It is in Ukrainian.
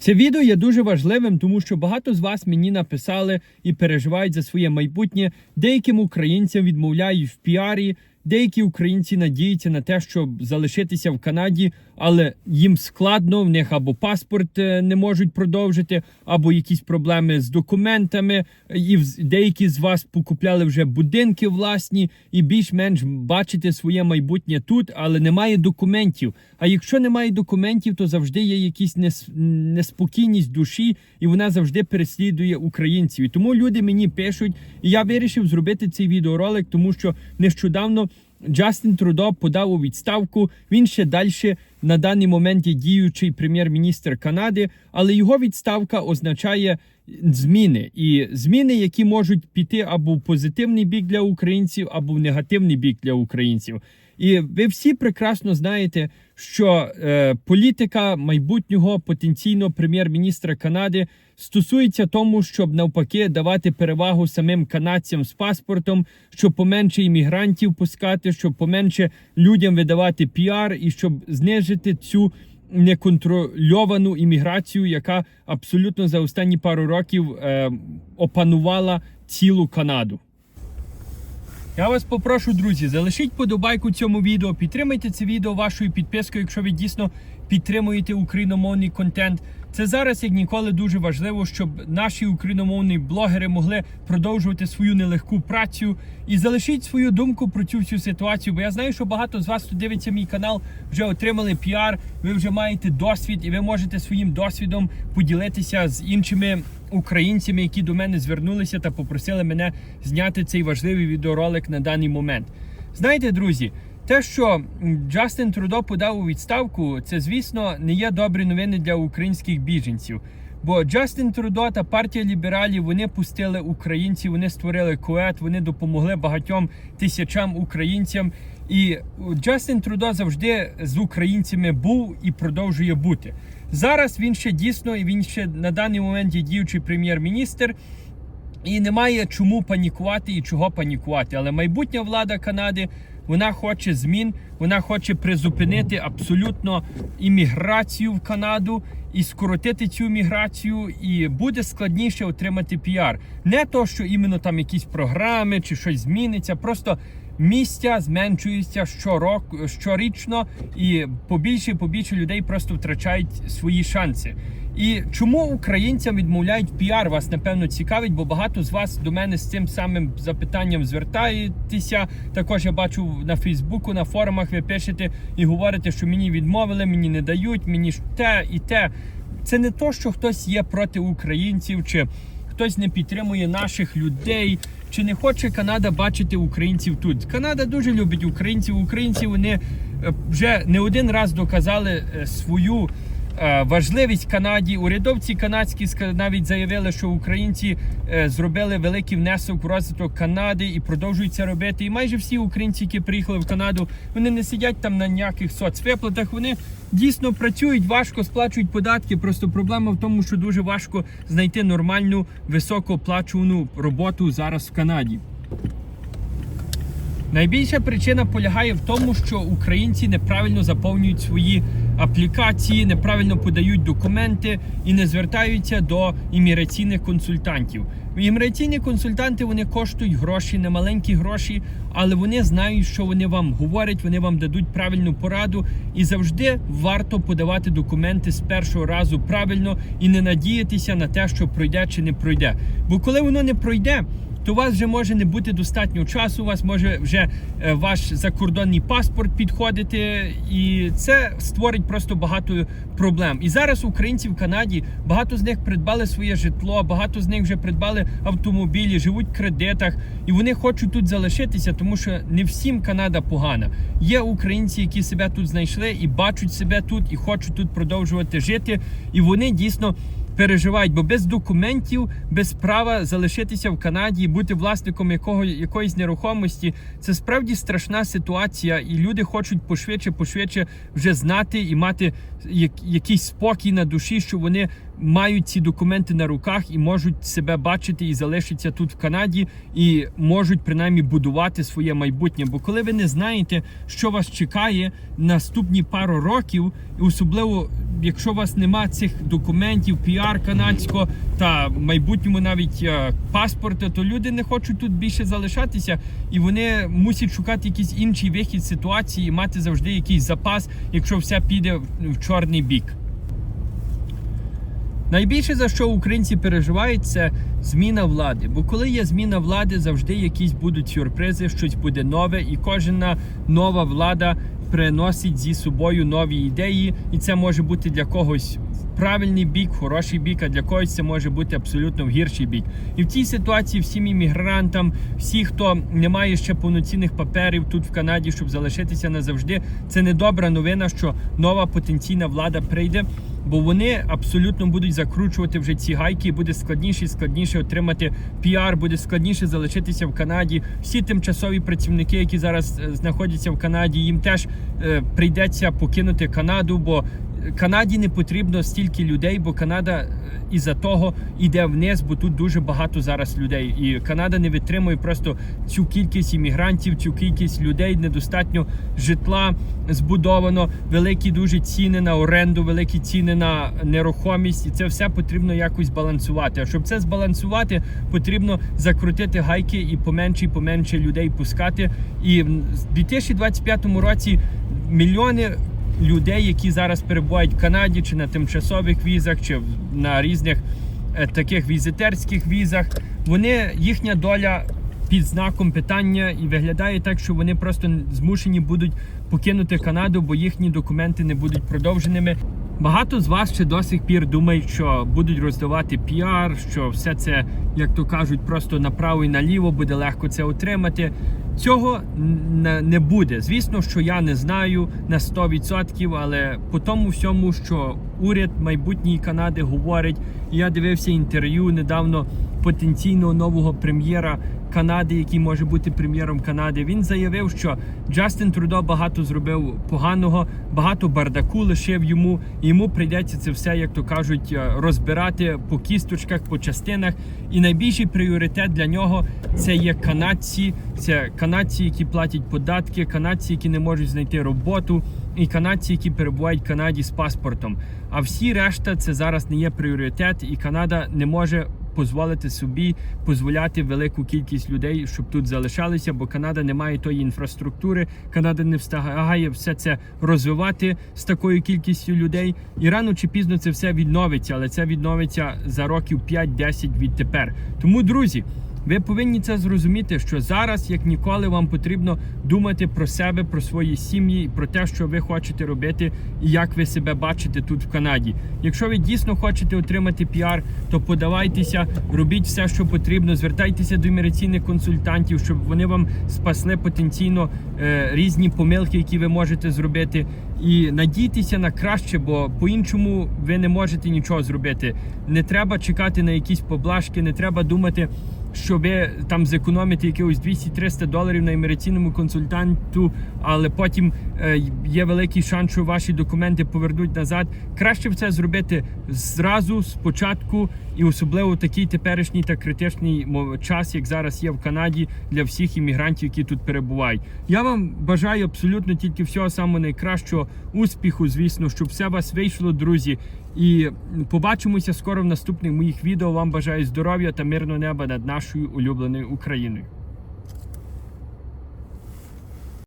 Це відео є дуже важливим, тому що багато з вас мені написали і переживають за своє майбутнє. Деяким українцям відмовляють в піарі. Деякі українці надіються на те, щоб залишитися в Канаді, але їм складно, в них або паспорт е, не можуть продовжити, або якісь проблеми з документами. І деякі з вас покупляли вже будинки власні і більш-менш бачите своє майбутнє тут, але немає документів. А якщо немає документів, то завжди є якісь неспокійність душі, і вона завжди переслідує українців. І тому люди мені пишуть, і я вирішив зробити цей відеоролик, тому що нещодавно. Джастін Трудо подав у відставку. Він ще далі на даний момент є діючий прем'єр-міністр Канади, але його відставка означає зміни і зміни, які можуть піти або в позитивний бік для українців, або в негативний бік для українців. І ви всі прекрасно знаєте, що е, політика майбутнього потенційного прем'єр-міністра Канади стосується тому, щоб навпаки давати перевагу самим канадцям з паспортом, щоб поменше іммігрантів пускати, щоб поменше людям видавати піар і щоб знижити цю неконтрольовану імміграцію, яка абсолютно за останні пару років е, опанувала цілу Канаду. Я вас попрошу, друзі, залишіть подобайку цьому відео, підтримайте це відео вашою підпискою, якщо ви дійсно підтримуєте україномовний контент. Це зараз як ніколи дуже важливо, щоб наші україномовні блогери могли продовжувати свою нелегку працю і залишіть свою думку про цю всю ситуацію. Бо я знаю, що багато з вас, хто дивиться мій канал, вже отримали піар. Ви вже маєте досвід, і ви можете своїм досвідом поділитися з іншими українцями, які до мене звернулися та попросили мене зняти цей важливий відеоролик на даний момент. Знаєте, друзі, те, що Джастин Трудо подав у відставку, це, звісно, не є добрі новини для українських біженців. Бо Джастин Трудо та партія лібералів вони пустили українців, вони створили коет, вони допомогли багатьом тисячам українцям. І Джастин Трудо завжди з українцями був і продовжує бути. Зараз він ще дійсно і він ще на даний момент є діючий прем'єр-міністр. І немає чому панікувати і чого панікувати. Але майбутня влада Канади вона хоче змін, вона хоче призупинити абсолютно імміграцію в Канаду і скоротити цю міграцію, і буде складніше отримати піар. Не то, що іменно там якісь програми чи щось зміниться, просто. Місця зменшуються щороку щорічно, і побільше і побільше людей просто втрачають свої шанси. І чому українцям відмовляють піар? Вас напевно цікавить, бо багато з вас до мене з цим самим запитанням звертаєтеся. Також я бачу на Фейсбуку, на форумах ви пишете і говорите, що мені відмовили, мені не дають, мені ж те і те. Це не то, що хтось є проти українців, чи хтось не підтримує наших людей, чи не хоче Канада бачити українців тут. Канада дуже любить українців. Українці вони е, вже не один раз доказали е, свою. Е, Важливість Канаді урядовці канадські навіть заявили, що українці е, зробили великий внесок в розвиток Канади і продовжують це робити. І майже всі українці, які приїхали в Канаду, вони не сидять там на ніяких соцвиплатах. Вони дійсно працюють важко, сплачують податки. Просто проблема в тому, що дуже важко знайти нормальну високооплачувану роботу зараз в Канаді. Найбільша причина полягає в тому, що українці неправильно заповнюють свої аплікації, неправильно подають документи і не звертаються до імміграційних консультантів. Імміграційні консультанти вони коштують гроші, немаленькі гроші, але вони знають, що вони вам говорять, вони вам дадуть правильну пораду, і завжди варто подавати документи з першого разу правильно і не надіятися на те, що пройде чи не пройде. Бо коли воно не пройде, то у вас вже може не бути достатньо часу, у вас може вже е, ваш закордонний паспорт підходити, і це створить просто багато проблем. І зараз українці в Канаді багато з них придбали своє житло, багато з них вже придбали автомобілі, живуть в кредитах, і вони хочуть тут залишитися, тому що не всім Канада погана. Є українці, які себе тут знайшли і бачать себе тут, і хочуть тут продовжувати жити, і вони дійсно переживають, бо без документів, без права залишитися в Канаді і бути власником якого, якоїсь нерухомості, це справді страшна ситуація, і люди хочуть пошвидше, пошвидше вже знати і мати якийсь спокій на душі, що вони мають ці документи на руках і можуть себе бачити і залишитися тут в Канаді, і можуть принаймні будувати своє майбутнє. Бо коли ви не знаєте, що вас чекає наступні пару років, і особливо якщо у вас нема цих документів, піар канадського та майбутньому навіть е, паспорта, то люди не хочуть тут більше залишатися, і вони мусять шукати якийсь інший вихід ситуації і мати завжди якийсь запас, якщо все піде в чорний бік. Найбільше за що українці переживають, це зміна влади. Бо коли є зміна влади, завжди якісь будуть сюрпризи, щось буде нове, і кожна нова влада приносить зі собою нові ідеї, і це може бути для когось правильний бік, хороший бік, а для когось це може бути абсолютно в гірший бік. І в цій ситуації всім іммігрантам, всі, хто не має ще повноцінних паперів тут в Канаді, щоб залишитися назавжди, це не добра новина, що нова потенційна влада прийде. Бо вони абсолютно будуть закручувати вже ці гайки, і буде складніше і складніше отримати піар, буде складніше залишитися в Канаді. Всі тимчасові працівники, які зараз е, знаходяться в Канаді, їм теж е, прийдеться покинути Канаду, бо Канаді не потрібно стільки людей, бо Канада е, із-за того йде вниз, бо тут дуже багато зараз людей. І Канада не витримує просто цю кількість іммігрантів, цю кількість людей, недостатньо житла збудовано, великі дуже ціни на оренду, великі ціни на нерухомість, і це все потрібно якось балансувати. А щоб це збалансувати, потрібно закрутити гайки і поменше і поменше людей пускати. І в 2025 році мільйони людей, які зараз перебувають в Канаді, чи на тимчасових візах, чи на різних е, таких візитерських візах, вони їхня доля під знаком питання і виглядає так, що вони просто змушені будуть покинути Канаду, бо їхні документи не будуть продовженими. Багато з вас ще до сих пір думають, що будуть роздавати піар, що все це, як то кажуть, просто направо і наліво буде легко це отримати. Цього не буде. Звісно, що я не знаю на 100%, але по тому всьому, що уряд майбутньої Канади говорить, я дивився інтерв'ю недавно потенційного нового прем'єра Канади, який може бути прем'єром Канади. Він заявив, що Джастин Трудо багато зробив поганого, багато бардаку лишив йому. І йому прийдеться це все, як то кажуть, е, розбирати по кісточках, по частинах. І найбільший пріоритет для нього це є канадці, це канадці, які платять податки, канадці, які не можуть знайти роботу, і канадці, які перебувають в Канаді з паспортом. А всі решта це зараз не є пріоритет, і Канада не може дозволити собі дозволяти велику кількість людей, щоб тут залишалися, бо Канада не має тої інфраструктури. Канада не встигає все це розвивати з такою кількістю людей. І рано чи пізно це все відновиться, але це відновиться за років 5-10 відтепер. Тому, друзі. Ви повинні це зрозуміти, що зараз, як ніколи, вам потрібно думати про себе, про свої сім'ї, про те, що ви хочете робити, і як ви себе бачите тут в Канаді. Якщо ви дійсно хочете отримати піар, то подавайтеся, робіть все, що потрібно. Звертайтеся до імміграційних консультантів, щоб вони вам спасли потенційно е, різні помилки, які ви можете зробити. І надійтеся на краще, бо по-іншому ви не можете нічого зробити. Не треба чекати на якісь поблажки, не треба думати що ви там зекономите якихось 200-300 доларів на імміграційному консультанту, але потім е, є великий шанс, що ваші документи повернуть назад. Краще це зробити зразу, спочатку, і особливо такий теперішній та критичний час, як зараз є в Канаді для всіх іммігрантів, які тут перебувають. Я вам бажаю абсолютно тільки всього самого найкращого успіху, звісно, щоб все у вас вийшло, друзі. І побачимося скоро в наступних моїх відео. Вам бажаю здоров'я та мирного неба над нашою улюбленою Україною.